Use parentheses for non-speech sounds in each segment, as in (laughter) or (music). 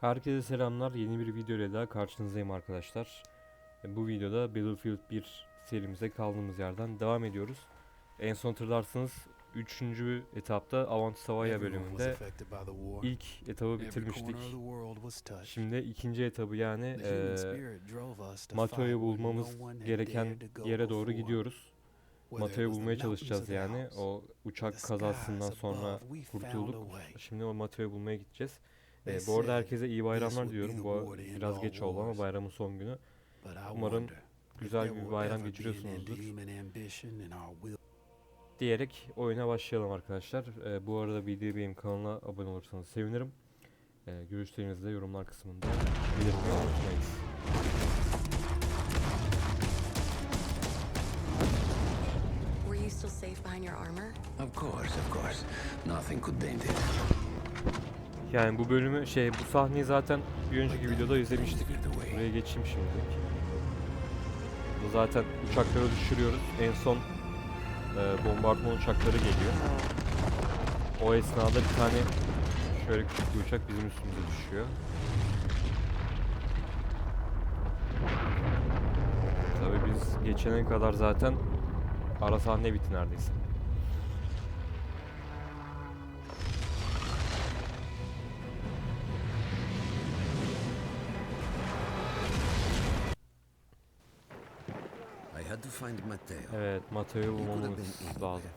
Herkese selamlar. Yeni bir video ile daha karşınızdayım arkadaşlar. E, Bu videoda Battlefield 1 serimize kaldığımız yerden devam ediyoruz. En son hatırlarsanız 3. etapta Avant Savaya bölümünde ilk etabı bitirmiştik. Şimdi ikinci etabı yani e, Mateo'yu bulmamız gereken yere doğru gidiyoruz. Mateo'yu bulmaya çalışacağız yani. O uçak kazasından sonra kurtulduk. Şimdi o Mateo'yu bulmaya gideceğiz. Ee, bu arada herkese iyi bayramlar diyorum. Bu biraz geç oldu ama bayramın son günü. Umarım güzel bir bayram geçiriyorsunuzdur. Diyerek oyuna başlayalım arkadaşlar. Ee, bu arada benim kanalına abone olursanız sevinirim. Ee, görüşlerinizi de yorumlar kısmında belirtmeyi unutmayınız. Were you still safe behind your armor? Of course, of course. Nothing could dent it. Yani bu bölümü şey bu sahneyi zaten bir önceki videoda izlemiştik. Buraya geçeyim şimdi. Bu zaten uçakları düşürüyoruz. En son e, bombardıman uçakları geliyor. O esnada bir tane şöyle küçük bir uçak bizim üstümüze düşüyor. Tabii biz geçene kadar zaten ara sahne bitti neredeyse. Evet, Mateo'yu bulmamız lazım.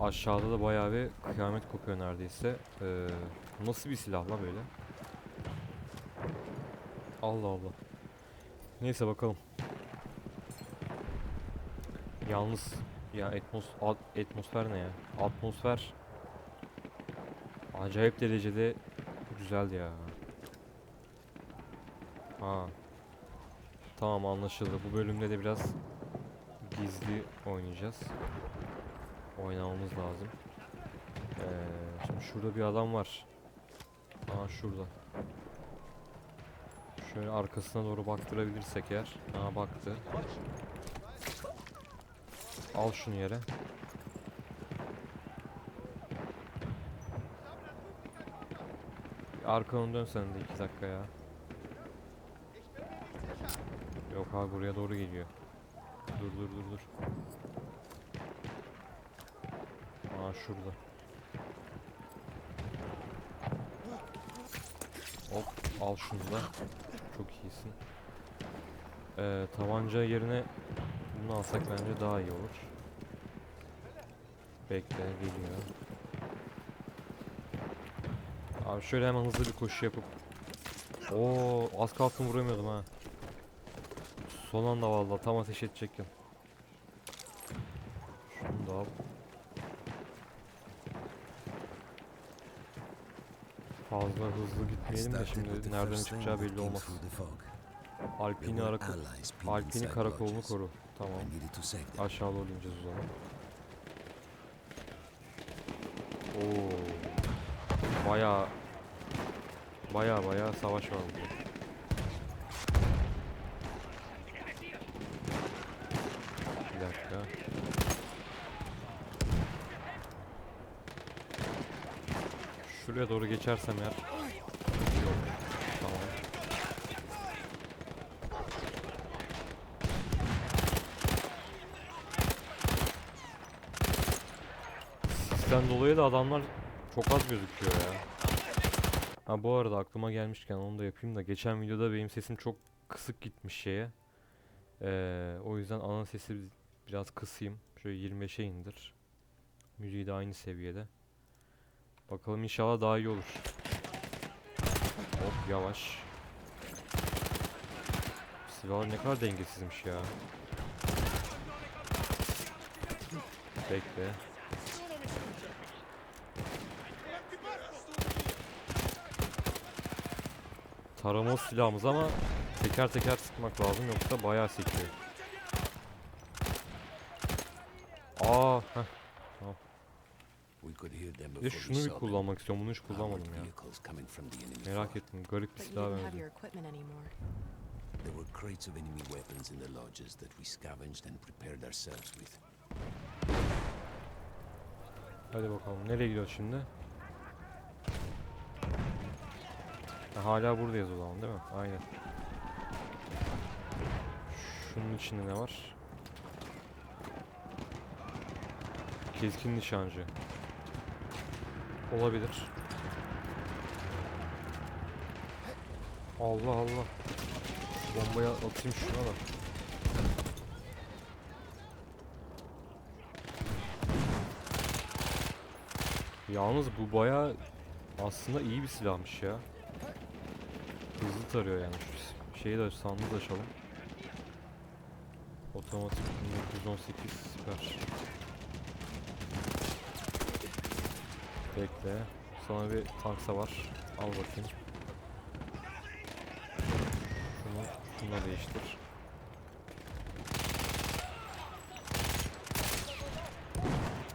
Aşağıda da bayağı bir kıyamet kopuyor neredeyse. Ee, nasıl bir silah la böyle? Allah Allah. Neyse bakalım. Yalnız ya atmos at- atmosfer ne ya? Atmosfer acayip derecede güzeldi ya. Ha. Tamam anlaşıldı. Bu bölümde de biraz gizli oynayacağız. Oynamamız lazım. Ee, şimdi şurada bir adam var. Aa şurada. Şöyle arkasına doğru baktırabilirsek eğer. Aa baktı. Al şunu yere. Arkanı dön sen de iki dakika ya. Abi buraya doğru geliyor. Dur dur dur dur. Aa şurada. Hop al şunu da. Çok iyisin. Ee, tabanca yerine bunu alsak bence daha iyi olur. Bekle geliyor. Abi şöyle hemen hızlı bir koşu yapıp Oo az kalsın vuramıyordum ha. Son anda vallahi tam ateş edecekken. Şunu da al. Fazla hızlı gitmeyelim de şimdi nereden çıkacağı belli olmaz. Alpini There ara were allies pinned Alpini karakolunu koru. Tamam. Aşağı doğru ineceğiz o zaman. Oo. Baya baya baya savaş var burada. Bir dakika. Şuraya doğru geçersem eğer. Tamam. Sisten dolayı da adamlar çok az gözüküyor ya. Ha bu arada aklıma gelmişken onu da yapayım da geçen videoda benim sesim çok kısık gitmiş şeye. Ee, o yüzden ana sesi bi- biraz kısayım. Şöyle 25'e indir. Müziği de aynı seviyede. Bakalım inşallah daha iyi olur. Hop yavaş. Silahlar ne kadar dengesizmiş ya. Bekle. Tarama silahımız ama teker teker sıkmak lazım yoksa bayağı sekiyor. Aa, heh. We could hear them Bir de şunu bir kullanmak istiyorum. Bunu hiç kullanmadım ya. Merak ettim. Garip bir benziyor. anymore. There were crates of enemy weapons in the lodges that we scavenged and prepared ourselves with. Hadi bakalım. Nereye gidiyoruz şimdi? Ha, hala buradayız o zaman değil mi? Aynen. Şunun içinde ne var? Keskin nişancı. Olabilir. Allah Allah. Bombayı atayım şuna da. Yalnız bu baya aslında iyi bir silahmış ya. Hızlı tarıyor yani. Şu şeyi de sandığı da açalım. Otomatik 1918 süper. Bekle. Sana bir tanksa var. Al bakayım. Şunu şununla değiştir.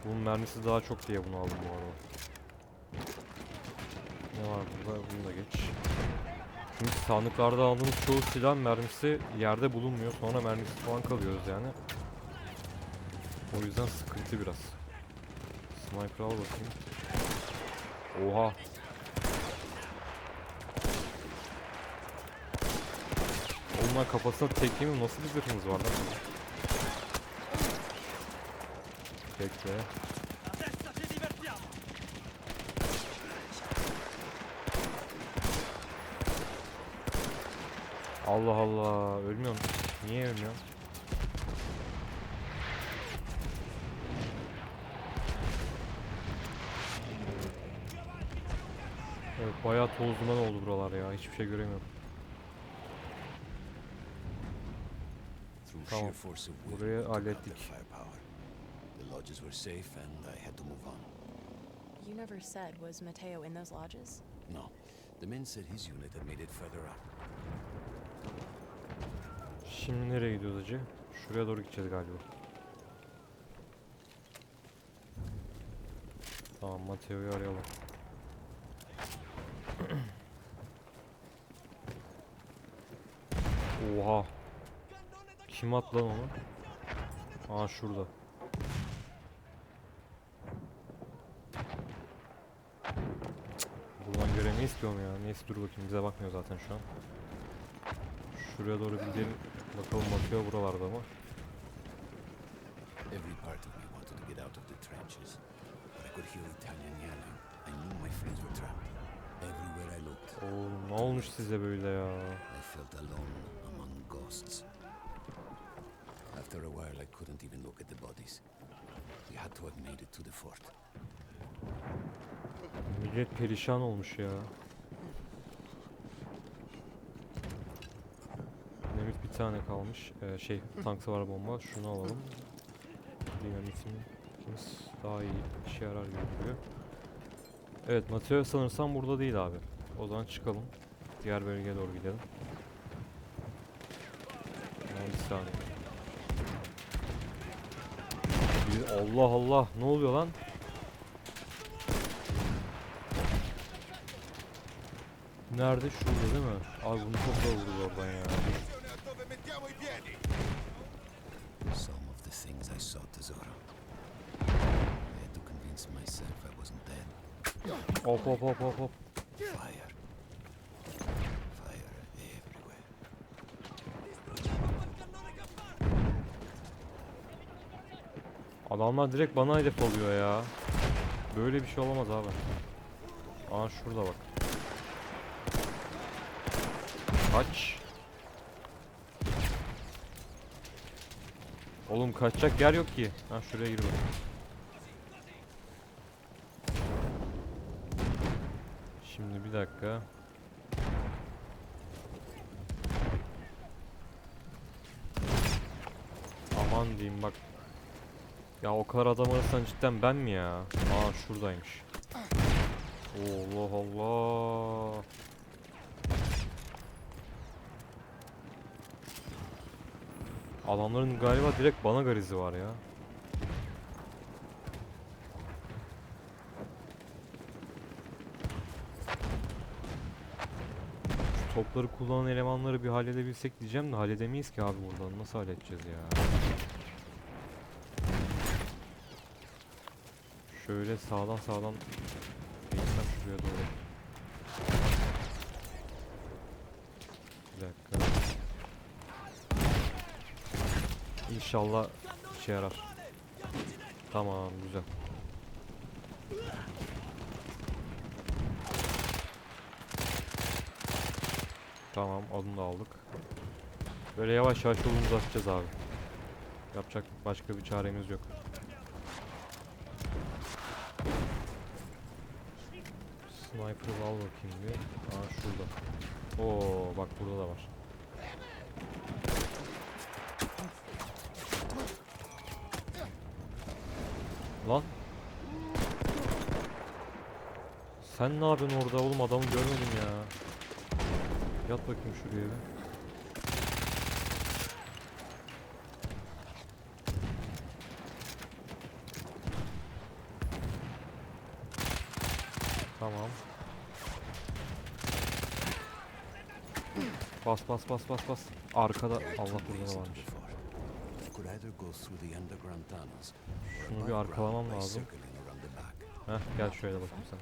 Bunun mermisi daha çok diye bunu aldım bu arada. Ne var burada? Bunu da geç. Çünkü sandıklarda aldığımız çoğu silah mermisi yerde bulunmuyor. Sonra mermisi falan kalıyoruz yani. O yüzden sıkıntı biraz. Sniper al bakayım. Oha. Lan kafasına tekeyim nasıl bir zırhınız var lan? Bekle. Allah Allah ölmüyorum. Niye ölmüyorum? Bayağı toz duman oldu buralar ya. Hiçbir şey göremiyorum. Tamam. Burayı hallettik. lodges were safe and I had to move on. You never said, was Mateo in those lodges? No, the men said his unit had made it further up. Şimdi nereye gidiyoruz acı? Şuraya doğru gideceğiz galiba. Tamam Mateo'yu arayalım. Oha. Kim attı lan onu? Aa şurada. Buradan göremeyiz ki onu ya. Neyse dur bakayım bize bakmıyor zaten şu an. Şuraya doğru bir gidelim. Bakalım Mateo buralarda mı? Every part of me wanted to get out of the trenches, but I could hear Italian yelling. I knew my friends were trapped. Everywhere I looked, Oğlum ne olmuş size böyle ya? I felt alone ghosts. After a while, I couldn't even look at the bodies. We had to have made it to the fort. Millet perişan olmuş ya. Dinamit bir tane kalmış. Ee, şey tanksa var bomba. Şunu alalım. Dinamitimiz daha iyi işe yarar gibi duruyor. Evet Mateo sanırsam burada değil abi. O zaman çıkalım. Diğer bölgeye doğru gidelim. Bir saniye. Bir- Allah Allah ne oluyor lan? Nerede? Şurada değil mi? Abi bunu çok zor vurdu oradan ya. Some of the things I saw, Tesoro. I had to convince myself I wasn't dead. Hop hop hop hop hop. Fire Adamlar direkt bana hedef alıyor ya. Böyle bir şey olamaz abi. Aa şurada bak. Kaç. Oğlum kaçacak yer yok ki. Ha şuraya gir bakayım. Şimdi bir dakika. Aman diyeyim bak. Ya o kadar adam arasından cidden ben mi ya? Aa şuradaymış. Allah Allah. Adamların galiba direkt bana garizi var ya. Şu topları kullanan elemanları bir halledebilsek diyeceğim de halledemeyiz ki abi buradan. Nasıl halledeceğiz ya? Şöyle sağdan sağdan eğilsem şuraya doğru. Bir dakika. İnşallah işe yarar. Tamam güzel. Tamam onu da aldık. Böyle yavaş yavaş yolumuzu açacağız abi. Yapacak başka bir çaremiz yok. Sniper'ı al bakayım bir. Aa şurada. Oo bak burada da var. Lan. Sen ne yapıyorsun orada oğlum adamı görmedim ya. Yat bakayım şuraya bir. Tamam. Bas bas bas bas bas. Arkada Allah burada varmış. Şunu bir arkalamam lazım. Heh gel şöyle bakayım sen.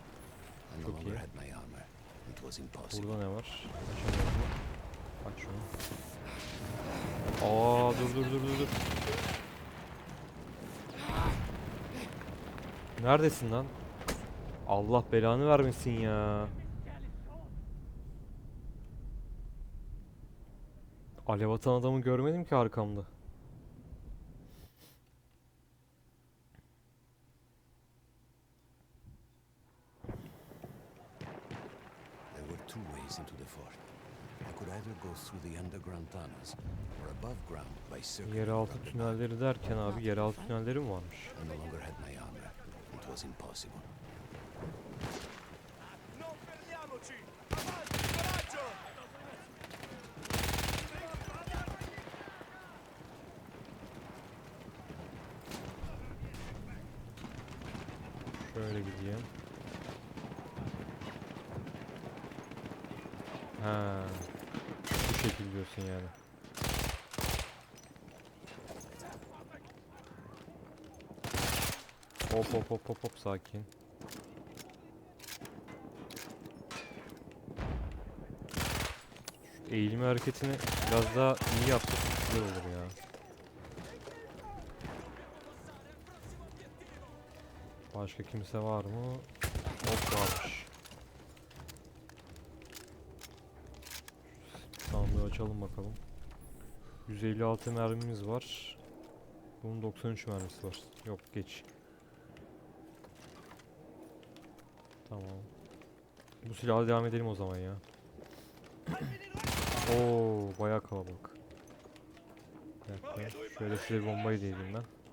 Çok iyi. Burada ne var? Aç şunu. Aa dur dur dur dur dur. Neredesin lan? Allah belanı vermesin ya. Alev atan adamı görmedim ki arkamda. Yeraltı tünelleri derken abi yeraltı tünelleri mi varmış? I no longer had my armor. It was impossible. Non fermiamoci! Avanti, coraggio! Şöyle gideyim. Ha. Bu şekil diyorsun yani. Hop hop hop hop hop sakin. Şu eğilme hareketini biraz daha iyi yapsak güzel olur ya. Başka kimse var mı? Hop varmış. Sandığı açalım bakalım. 156 mermimiz var. Bunun 93 mermisi var. Yok geç. Tamam. Bu silahla devam edelim o zaman ya. (coughs) Oo, bayağı kalabalık. Dakika, Şöyle size bombayı değdireyim ben.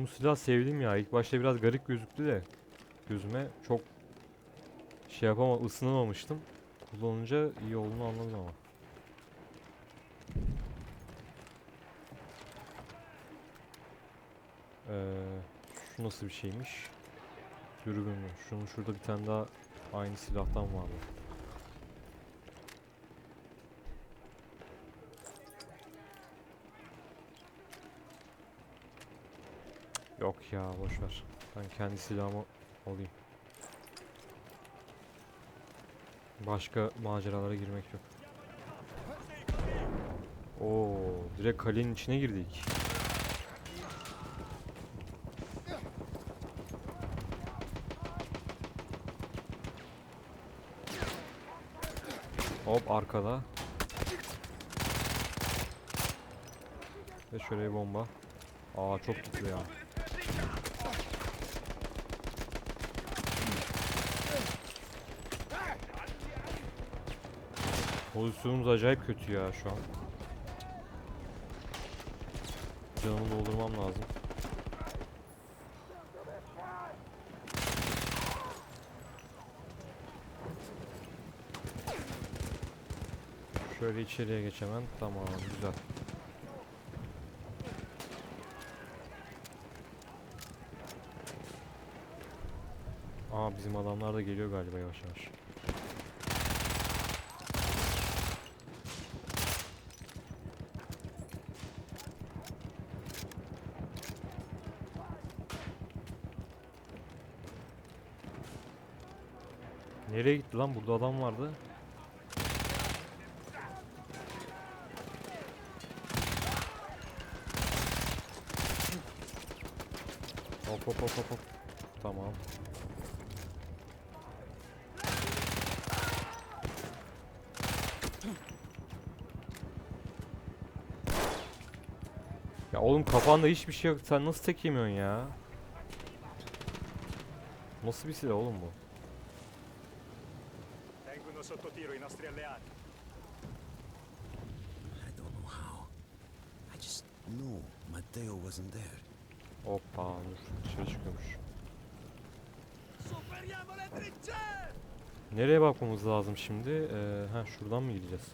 Bu silahı sevdim ya. İlk başta biraz garip gözüktü de gözüme çok şey yapama ısınamamıştım. Kullanınca iyi olduğunu anladım ama. Ee, şu nasıl bir şeymiş? Dürbün mü? Şunun şurada bir tane daha aynı silahtan vardı. Ya boş ver. Ben kendi silahımı alayım. Başka maceralara girmek yok. Oo, direkt kalenin içine girdik. Hop arkada. Ve şöyle bir bomba. Aa çok güçlü ya. Pozisyonumuz acayip kötü ya şu an. Canımı doldurmam lazım. Şöyle içeriye geç hemen. Tamam güzel. Aa bizim adamlar da geliyor galiba yavaş yavaş. Nereye gitti lan? Burada adam vardı. Hop hop hop hop. Tamam. Ya oğlum kafanda hiçbir şey yok. Sen nasıl tek yemiyorsun ya? Nasıl bir silah oğlum bu? Sotto tiro i nostri alleati. I don't know how. I just know Matteo wasn't there. Hoppa dur dışarı çıkıyormuş. Superiamo le trincee! Nereye bakmamız lazım şimdi? Ee, ha şuradan mı gideceğiz?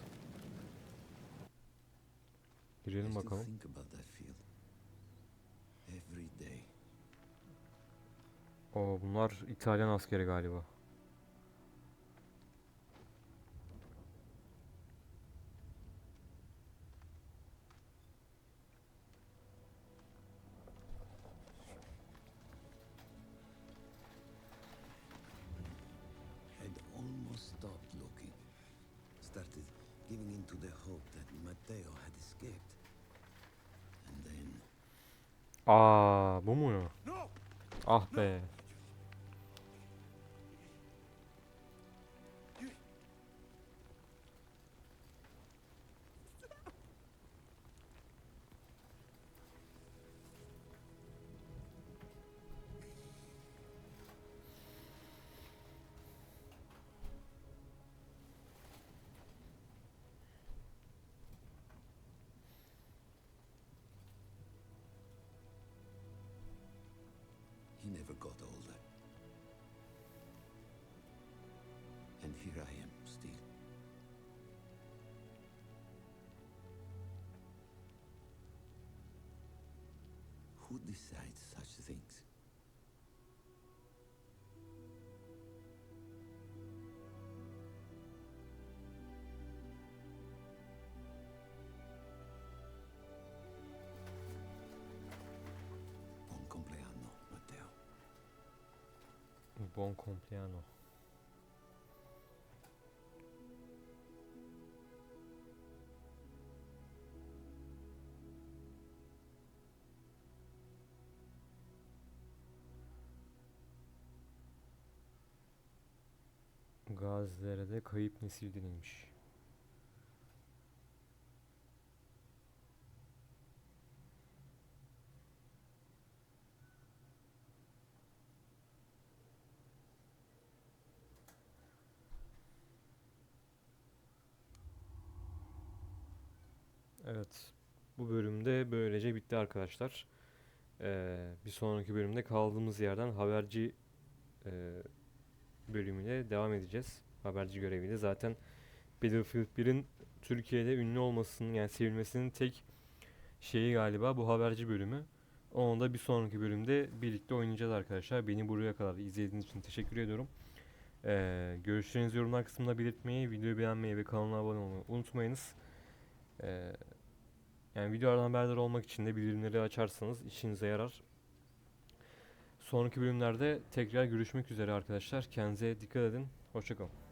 Girelim bakalım. Oo bunlar İtalyan askeri galiba. Aa bu mu? No! Ah be. I am still. Who decides such things? Buon compleanno. Gazidere'de kayıp nesil denilmiş. Evet. Bu bölümde böylece bitti arkadaşlar. Ee, bir sonraki bölümde kaldığımız yerden haberci e, bölümüyle devam edeceğiz. Haberci göreviyle. Zaten Battlefield 1'in Türkiye'de ünlü olmasının yani sevilmesinin tek şeyi galiba bu haberci bölümü. Onu da bir sonraki bölümde birlikte oynayacağız arkadaşlar. Beni buraya kadar izlediğiniz için teşekkür ediyorum. Ee, görüşlerinizi yorumlar kısmında belirtmeyi, videoyu beğenmeyi ve kanala abone olmayı unutmayınız. Ee, yani videolardan haberdar olmak için de bildirimleri açarsanız işinize yarar. Sonraki bölümlerde tekrar görüşmek üzere arkadaşlar. Kendinize dikkat edin. Hoşçakalın.